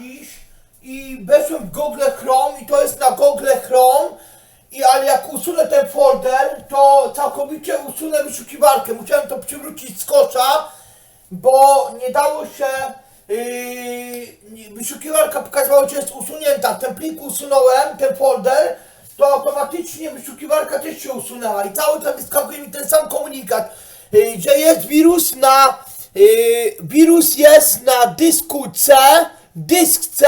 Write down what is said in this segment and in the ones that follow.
jakiś i weszłem w Google Chrome i to jest na Google Chrome i ale jak usunę ten folder, to całkowicie usunę wyszukiwarkę. Musiałem to przywrócić z kosza, bo nie dało się yy, wyszukiwarka pokazywała, że jest usunięta. Ten plik usunąłem, ten folder, to automatycznie wyszukiwarka też się usunęła i cały czas wyskakuje mi ten sam komunikat, yy, że jest wirus na yy, wirus jest na dysku C, dysk C,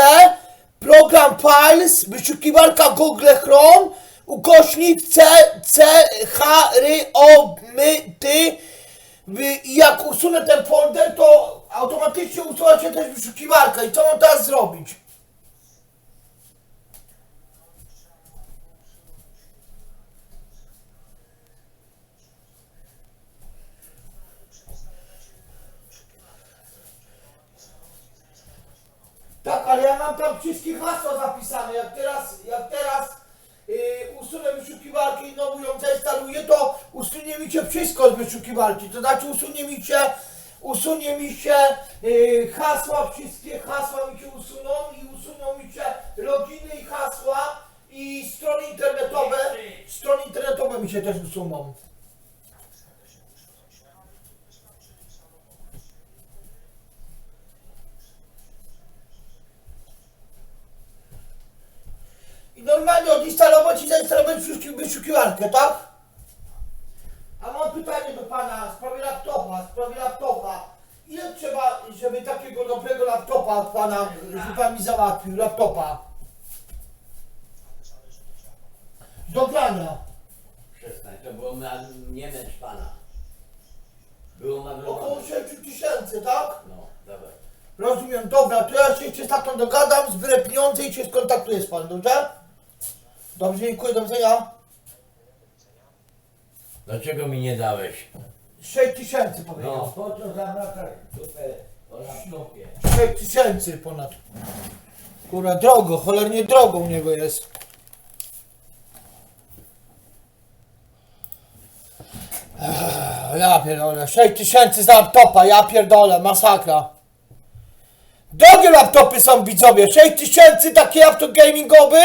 program files, wyszukiwarka Google Chrome, ukośnik C, C, H, R, O, M, T, i jak usunę ten folder, to automatycznie usuwa się też wyszukiwarka. I co mam teraz zrobić? Ale ja mam tam wszystkie hasła zapisane. Jak teraz, jak teraz yy, usunę wyszukiwarkę i znowu ją zainstaluję, to usunie mi się wszystko z wyszukiwarki. To znaczy usunie mi się, usunie mi się yy, hasła, wszystkie hasła mi się usuną i usuną mi się loginy i hasła i strony internetowe, strony internetowe mi się też usuną. Odinstalować i zainstalować wyszuki- wyszukiwarkę, tak? A mam pytanie do pana w sprawie laptopa, w sprawie laptopa. Ile trzeba, żeby takiego dobrego laptopa od pana, żeby pan mi załatwił, laptopa? Do grania. Przestań, to było na, nie męcz pana. Było Około mawrowane. 6 tysięcy, tak? No, dawaj. Rozumiem, dobra, to ja się jeszcze z tatą dogadam, zbiorę pieniądze i się skontaktuję z panem, dobrze? Dobrze, dziękuję, do widzenia. Dlaczego mi nie dałeś? 6 tysięcy No, powiedział. po co zawracasz tutaj o laptopie? 6 tysięcy ponad. Kurwa, drogo, cholernie drogo u niego jest. Ech, Ja pierdolę, 6 tysięcy za laptopa, ja pierdolę, masakra. Drogie laptopy są widzowie, 6 tysięcy taki laptop gamingowy,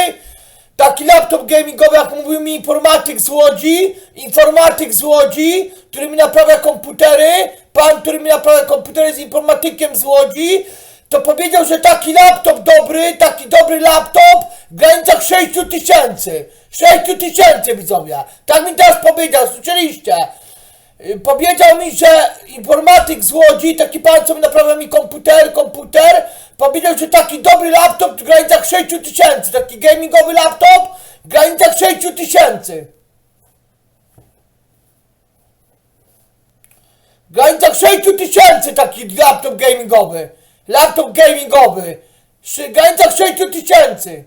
taki laptop gamingowy, jak mówił mi informatyk z Łodzi, informatyk z Łodzi, który mi naprawia komputery, pan, który mi naprawia komputery z informatykiem z Łodzi, to powiedział, że taki laptop dobry, taki dobry laptop w granicach 6 tysięcy. 6 tysięcy widzowie. Tak mi teraz powiedział, słyszeliście? Y, Powiedział mi, że informatyk z Łodzi, taki pan, co mi naprawia mi komputer, komputer, powiedział, że taki dobry laptop w granicach 6 tysięcy, taki gamingowy laptop w granicach 6 tysięcy. W granicach 6 tysięcy taki laptop gamingowy. Laptop gamingowy. W granicach 6 tysięcy.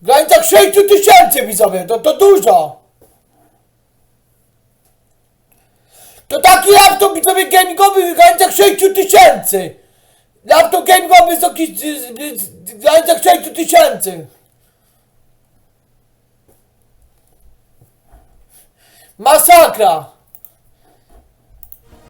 W granicach 6 tysięcy widzowie, to, to dużo. To taki laptop widzowie gamingowy w granicach 6 tysięcy. Laptop gamingowy z, z, w granicach 6 tysięcy. Masakra.